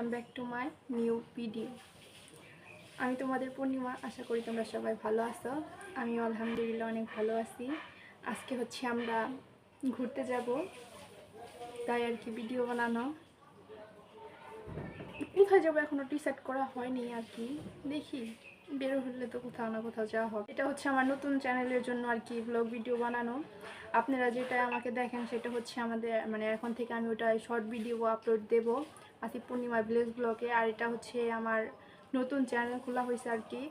Welcome back to my new video আমি তোমাদের পূর্ণিমা আশা করি তোমরা সবাই ভালো আছো। আমি আলহামদুলিল্লাহ অনেক ভালো আছি। আজকে হচ্ছে আমরা ঘুরতে যাব, তাই আর কি ভিডিও বানানো। কোথায় যাব এখনও ডিসাইড করা হয়নি আর কি। দেখি, বের হলে তো কোথাও না কোথাও যাওয়া হবে। এটা হচ্ছে আমার নতুন চ্যানেলের জন্য আর কি ব্লগ ভিডিও বানানো। আপনারা যেটা আমাকে দেখেন সেটা হচ্ছে আমাদের মানে এখন থেকে আমি ওটা শর্ট ভিডিও আপলোড দেব। আসি পূর্ণিমা ভিলেজ ব্লগে, আর এটা হচ্ছে আমার নতুন চ্যানেল খোলা হয়েছে আর কি।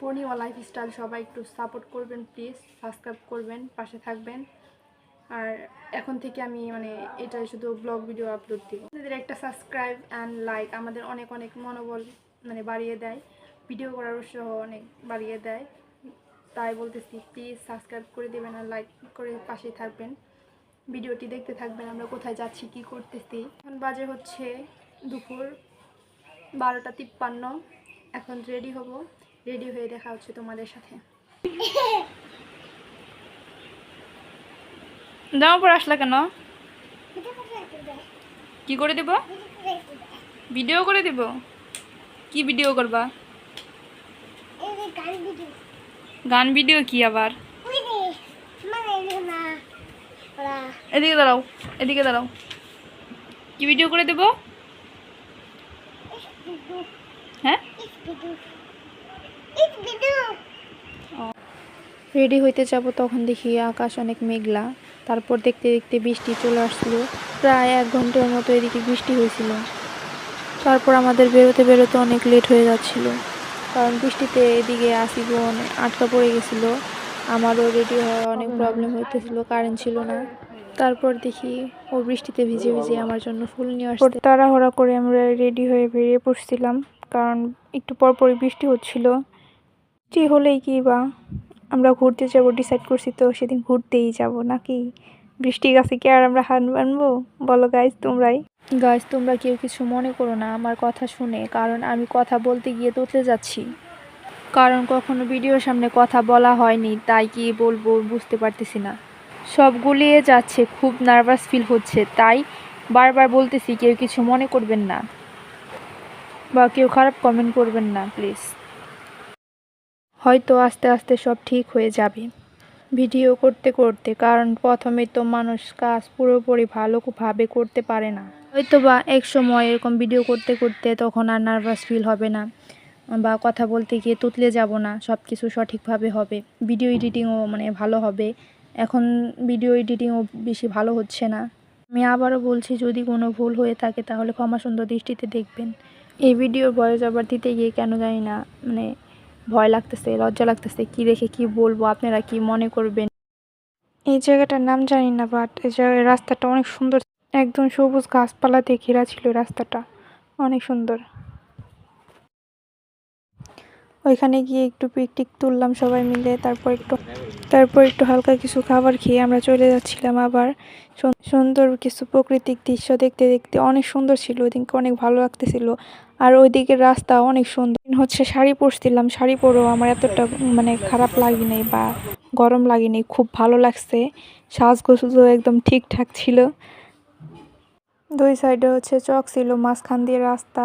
পূর্ণিমা লাইফস্টাইল সবাই একটু সাপোর্ট করবেন প্লিজ সাবস্ক্রাইব করবেন, পাশে থাকবেন। আর এখন থেকে আমি মানে এটা শুধু ব্লগ ভিডিও আপলোড দিব। আপনাদের একটা সাবস্ক্রাইব অ্যান্ড লাইক আমাদের অনেক অনেক মনোবল মানে বাড়িয়ে দেয়। ভিডিও করার উৎসাহ অনেক বাড়িয়ে দেয়। তাই বলতেছি প্লিজ সাবস্ক্রাইব করে দেবেন আর লাইক করে পাশে থাকবেন। ভিডিওটি দেখতে থাকবেন আমরা কোথায় যাচ্ছি কি করতেছি। এখন বাজে হচ্ছে দুপুর বারোটা তিপ্পান্ন। এখন রেডি হব। রেডি হয়ে দেখা হচ্ছে তোমাদের সাথে। জামা পরে আসলা কেন? কি করে দেব? ভিডিও করে দেব? কি ভিডিও করবা? গান ভিডিও কি আবার? এদিকে দাঁড়াও এদিকে দাঁড়াও। কি ভিডিও করে দেব? হ্যাঁ? রেডি হইতে যাব তখন দেখি আকাশ অনেক মেঘলা। তারপর দেখতে দেখতে বৃষ্টি চলে আসলো প্রায় এক ঘণ্টার মতো এদিকে বৃষ্টি হয়েছিল। তারপর আমাদের বেরোতে বেরোতে অনেক লেট হয়ে যাচ্ছিল। কারণ বৃষ্টিতে এদিকে আসিব অনেক আটকা পড়ে গেছিল। আমারও রেডি হওয়া অনেক প্রবলেম হইতেছিল কারেন্ট ছিল না। তারপর দেখি ও বৃষ্টিতে ভিজে ভিজে আমার জন্য ফুল নিয়ে আসছে। তাড়াহড়া করে আমরা রেডি হয়ে বেরিয়ে পড়ছিলাম কারণ একটু পর পরই বৃষ্টি হচ্ছিল। বৃষ্টি হলেই কি বা আমরা ঘুরতে যাব ডিসাইড করছি তো সেদিন ঘুরতেই যাব নাকি? বৃষ্টি গাছে কি আর আমরা হান বানবো বলো গাইজ তোমরাই। গাইজ তোমরা কেউ কিছু মনে করো না আমার কথা শুনে কারণ আমি কথা বলতে গিয়ে তোতলে যাচ্ছি। কারণ কখনো ভিডিওর সামনে কথা বলা হয়নি তাই কি বলব বুঝতে পারতেছি না। সব গুলিয়ে যাচ্ছে, খুব নার্ভাস ফিল হচ্ছে। তাই বারবার বলতেছি, কেউ কিছু মনে করবেন না। বা কেউ খারাপ কমেন্ট করবেন না প্লিজ হয়তো আস্তে আস্তে সব ঠিক হয়ে যাবে। ভিডিও করতে করতে, কারণ প্রথমে তো মানুষ কাজ পুরোপুরি ভালোভাবে করতে পারে না। হয়তো বা এক সময় এরকম ভিডিও করতে করতে তখন আর নার্ভাস ফিল হবে না, বা কথা বলতে গিয়ে তুতলে যাব না সব কিছু সঠিকভাবে হবে। ভিডিও এডিটিংও মানে ভালো হবে। এখন ভিডিও এডিটিংও বেশি ভালো হচ্ছে না। আমি আবারও বলছি, যদি কোনো ভুল হয়ে থাকে তাহলে ক্ষমা সুন্দর দৃষ্টিতে দেখবেন। এই ভিডিওর বয়স আবার দিতে গিয়ে কেন জানি না মানে ভয় লাগতেছে, লজ্জা লাগতেছে, কি দেখে কি বলব, আপনারা কি মনে করবেন? এই জায়গাটার নাম জানি না বাট এই জায়গায় রাস্তাটা অনেক সুন্দর। একদম সবুজ গাছপালা দিয়ে ঘেরা ছিল রাস্তাটা, অনেক সুন্দর। ওইখানে গিয়ে একটু পিকটিক তুললাম সবাই মিলে, তারপর একটু তারপর একটু হালকা কিছু খাবার খেয়ে আমরা চলে যাচ্ছিলাম আবার। সুন- সুন্দর কিছু প্রাকৃতিক দৃশ্য দেখতে দেখতে অনেক সুন্দর ছিল, ওইদিনকে অনেক ভালো লাগতেছিল। আর ওইদিকের রাস্তা অনেক সুন্দর। হচ্ছে শাড়ি পরছিলাম, শাড়ি পরেও আমার এতটা মানে খারাপ লাগেনি বা গরম লাগেনি, খুব ভালো লাগছে। সাজগোজও একদম ঠিকঠাক ছিল। দুই সাইডে হচ্ছে চক ছিল, মাঝখান দিয়ে রাস্তা।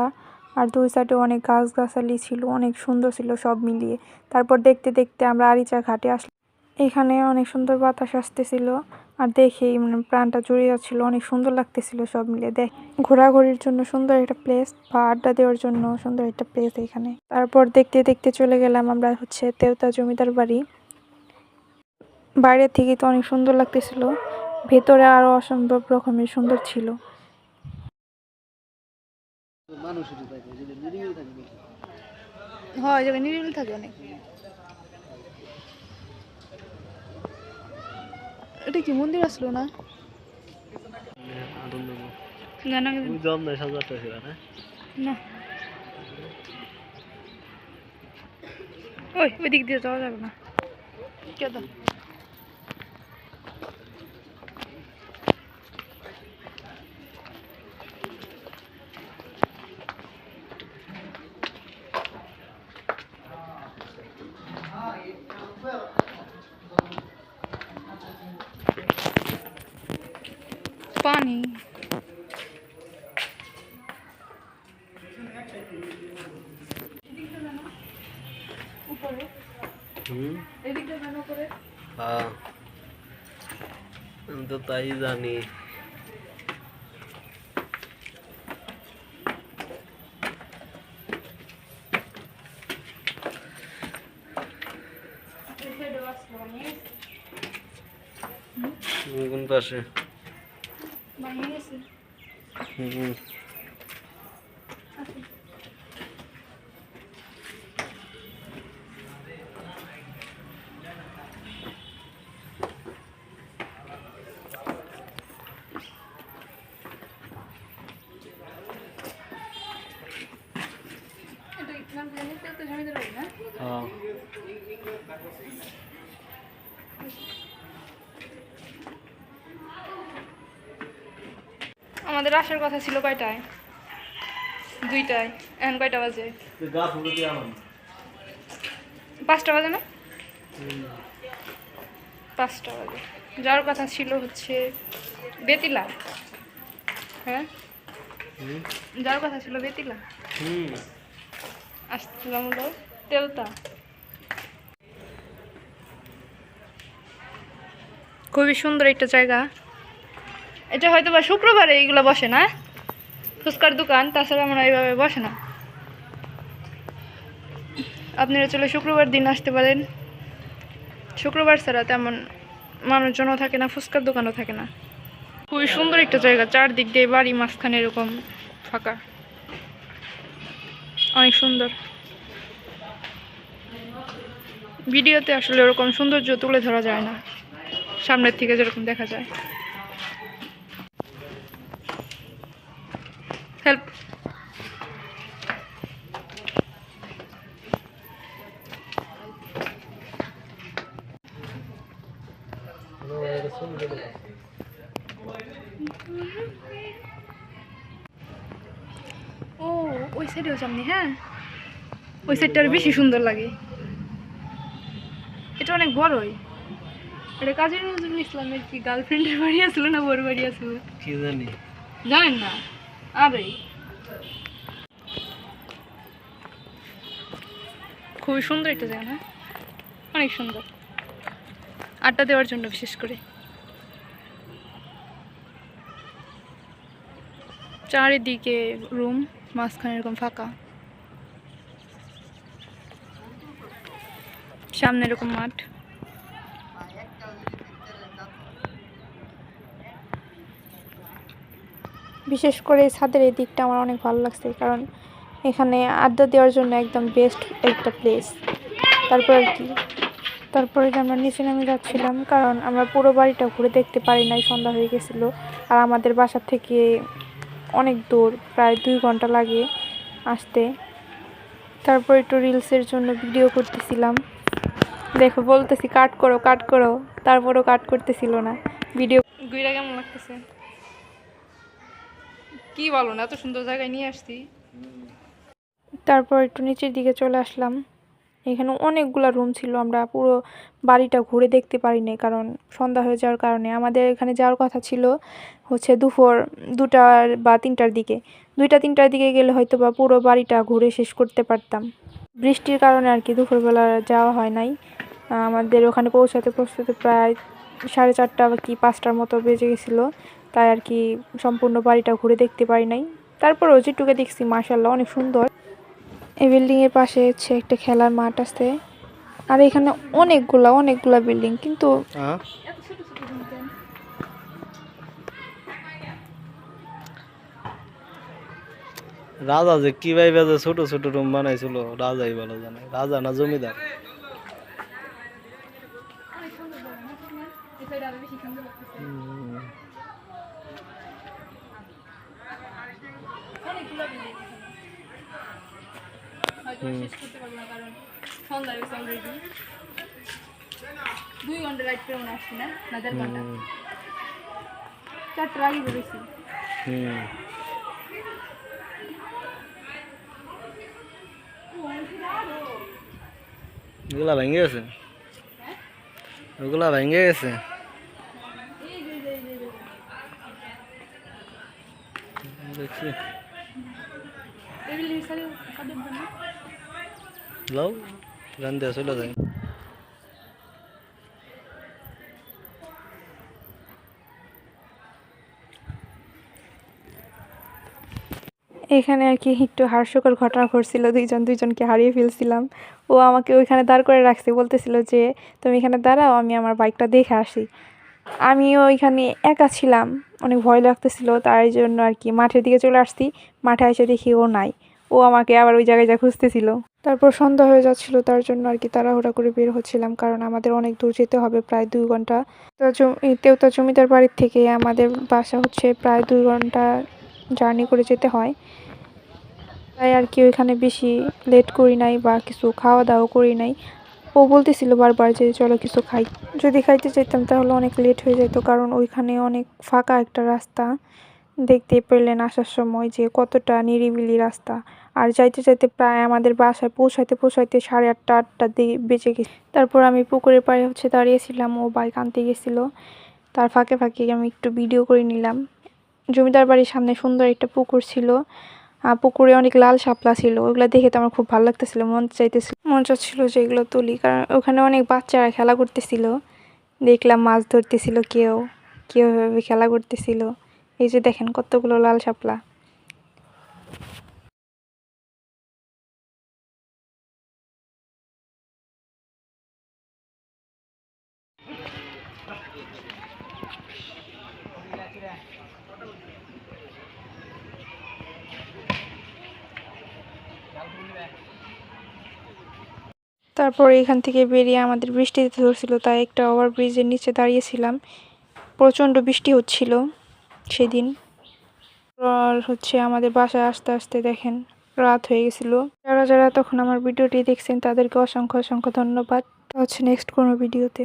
আর দুই সাইডে অনেক গাছগাছালি ছিল, অনেক সুন্দর ছিল সব মিলিয়ে। তারপর দেখতে দেখতে আমরা আরিচা ঘাটে আসলাম। এখানে অনেক সুন্দর বাতাস আসতেছিল আর দেখেই মানে প্রাণটা জুড়ে যাচ্ছিল, অনেক সুন্দর লাগতেছিল সব মিলে দেখ, ঘোরাঘুরির জন্য সুন্দর একটা প্লেস বা আড্ডা দেওয়ার জন্য সুন্দর একটা প্লেস এখানে। তারপর দেখতে দেখতে চলে গেলাম আমরা হচ্ছে তেওতা জমিদার বাড়ি। বাইরে থেকে তো অনেক সুন্দর লাগতেছিল, ভেতরে আরও অসম্ভব রকমের সুন্দর ছিল। মানুষেরই থাকে যদি নিরীহ থাকে হয় জায়গায় নিরিবিলি থাকে অনেক। এটা কি মন্দির আসলো না? না না জম নাই সাজাতে না না। ওই ওই দিক দিয়ে যাওয়া যাবে না। কে পানি। হ্যাঁ। তো তাই জানি। কোন পাশে? বানিয়ে গেছে। হুম আমাদের আসার কথা ছিল কয়টায়? দুইটায়। এখন কয়টা বাজে? পাঁচটা বাজে না? পাঁচটা বাজে। যাওয়ার কথা ছিল হচ্ছে বেতিলা। হ্যাঁ? যাওয়ার কথা ছিল বেতিলা? আসছিলাম হলো তেলতা। খুবই সুন্দর একটা জায়গা। এটা হয়তো বা শুক্রবারে এইগুলো বসে না? ফুচকার দোকান, তাছাড়া আমরা এইভাবে বসে না। আপনারা চলে শুক্রবার দিন আসতে পারেন। শুক্রবার ছাড়া তেমন মানুষজনও থাকে না, ফুচকার দোকানও থাকে না। খুবই সুন্দর একটা জায়গা, চারদিক দিয়ে বাড়ি মাঝখানে এরকম ফাঁকা। অনেক সুন্দর। ভিডিওতে আসলে ওরকম সৌন্দর্য তুলে ধরা যায় না। সামনের থেকে যেরকম দেখা যায়। ও ওই সাইডেও সামনে হ্যাঁ? ওই সাইডটা বেশি সুন্দর লাগে। এটা অনেক বড়ই। এটা কাজী নজরুল ইসলামের কি গার্লফ্রেন্ডের বাড়ি আসলো না বড় বাড়ি আসলো? কি জানি? জানেন না? আরে খুবই সুন্দর একটা জায়গা না? অনেক সুন্দর। আড্ডা দেওয়ার জন্য বিশেষ করে। চারিদিকে রুম, মাঝখানে এরকম ফাঁকা। সামনে এরকম মাঠ। বিশেষ করে ছাদের এই দিকটা আমার অনেক ভালো লাগছে, কারণ এখানে আড্ডা দেওয়ার জন্য একদম বেস্ট একটা প্লেস তারপর আর কি। তারপরে যে আমরা নিচে নামে যাচ্ছিলাম, কারণ আমরা পুরো বাড়িটা ঘুরে দেখতে পারি নাই, সন্ধ্যা হয়ে গেছিল। আর আমাদের বাসা থেকে অনেক দূর প্রায় দুই ঘণ্টা লাগে আসতে। তারপর একটু রিলসের জন্য ভিডিও করতেছিলাম। দেখো বলতেছি কাট করো কাট করো। তারপরও কাট করতেছিল না। ভিডিও গুইরা কেমন লাগতেছে? কি বলো না এত সুন্দর জায়গায় নিয়ে আসছি তারপর একটু নিচের দিকে চলে আসলাম। এখানে অনেকগুলা রুম ছিল, আমরা পুরো বাড়িটা ঘুরে দেখতে পারিনি কারণ সন্ধ্যা হয়ে যাওয়ার কারণে। আমাদের এখানে যাওয়ার কথা ছিল হচ্ছে দুপুর দুটার বা তিনটার দিকে। দুইটা, তিনটার দিকে গেলে হয়তো বা পুরো বাড়িটা ঘুরে শেষ করতে পারতাম। বৃষ্টির কারণে আর কি দুপুরবেলা যাওয়া হয় নাই। আমাদের ওখানে পৌঁছাতে পৌঁছাতে প্রায় সাড়ে চারটা বা কি পাঁচটার মতো বেজে গেছিল। তাই আর কি সম্পূর্ণ বাড়িটা ঘুরে দেখতে পারি নাই। তারপরেও যেটুকু দেখছি মার্শাল্লাহ অনেক সুন্দর। এই বিল্ডিংয়ের পাশে হচ্ছে একটা খেলার মাঠ আছে। আর এখানে অনেকগুলা অনেকগুলা বিল্ডিং, কিন্তু হ্যাঁ। রাজা যে কি ভাই যে ছোট ছোট রুম বানাইছিল, রাজাই ভালো জানে। রাজা না জমিদার? হুম। দুই ঘণ্টা রাইড করে মনে আসছি না? না দেড় ঘণ্টা। চারটার আগে বেরোছি ওগুলা ভেঙে গেছে? ওগুলা ভেঙে গেছে? দেখছি লও গান দেওয়া চলে এখানে আর কি একটু হাস্যকর ঘটনা ঘটছিল, দুইজন দুইজনকে হারিয়ে ফেলছিলাম। ও আমাকে ওইখানে দাঁড় করে রাখছে, বলতেছিল যে, তুমি এখানে দাঁড়াও, আমি আমার বাইকটা দেখে আসি। আমি ওইখানে একা ছিলাম, অনেক ভয় লাগতেছিল তার জন্য আর কি মাঠের দিকে চলে আসছি। মাঠে এসে দেখি ও নাই, ও আমাকে আবার ওই জায়গায় যা খুঁজতেছিল। তারপর সন্ধ্যা হয়ে যাচ্ছিল, তার জন্য আর কি তাড়াহুড়া করে বের হচ্ছিলাম, কারণ আমাদের অনেক দূর যেতে হবে, প্রায় দুই ঘণ্টা। তো তেওতা জমিদার বাড়ির থেকে আমাদের বাসা হচ্ছে প্রায় দুই ঘণ্টা জার্নি করে যেতে হয়। তাই আর কি ওইখানে বেশি লেট করি নাই বা কিছু খাওয়া দাওয়া করি নাই। ও বলতেছিল বারবার যে, চলো কিছু খাই। যদি খাইতে চাইতাম তাহলে অনেক লেট হয়ে যেত, কারণ ওইখানে অনেক ফাঁকা একটা রাস্তা। দেখতে পেলেন আসার সময় যে কতটা নিরিবিলি রাস্তা। আর যাইতে যাইতে প্রায় আমাদের বাসায় পৌঁছাইতে পৌঁছাইতে সাড়ে আটটা আটটা দিয়ে বেঁচে গেছে। তারপর আমি পুকুরের পাড়ে হচ্ছে দাঁড়িয়েছিলাম, ও বাইক আনতে গেছিল। তার ফাঁকে ফাঁকে আমি একটু ভিডিও করে নিলাম। জমিদার বাড়ির সামনে সুন্দর একটা পুকুর ছিল। আর পুকুরে অনেক লাল শাপলা ছিল। ওগুলো দেখে তো আমার খুব ভালো লাগতেছিল, মন চাইতেছিল। মন চাচ্ছিল যে এগুলো তুলি, কারণ ওখানে অনেক বাচ্চারা খেলা করতেছিল। দেখলাম মাছ ধরতেছিল কেউ কেউ খেলা করতেছিল। এই যে দেখেন কতগুলো লাল শাপলা। তারপর এখান থেকে বেরিয়ে আমাদের বৃষ্টি ধরছিল, তাই একটা ওভারব্রিজের নিচে দাঁড়িয়েছিলাম। প্রচণ্ড বৃষ্টি হচ্ছিল। সেদিন। আর হচ্ছে আমাদের বাসায় আসতে আসতে দেখেন রাত হয়ে গেছিল। যারা যারা তখন আমার ভিডিওটি দেখছেন তাদেরকে অসংখ্য অসংখ্য ধন্যবাদ। হচ্ছে নেক্সট কোনো ভিডিওতে।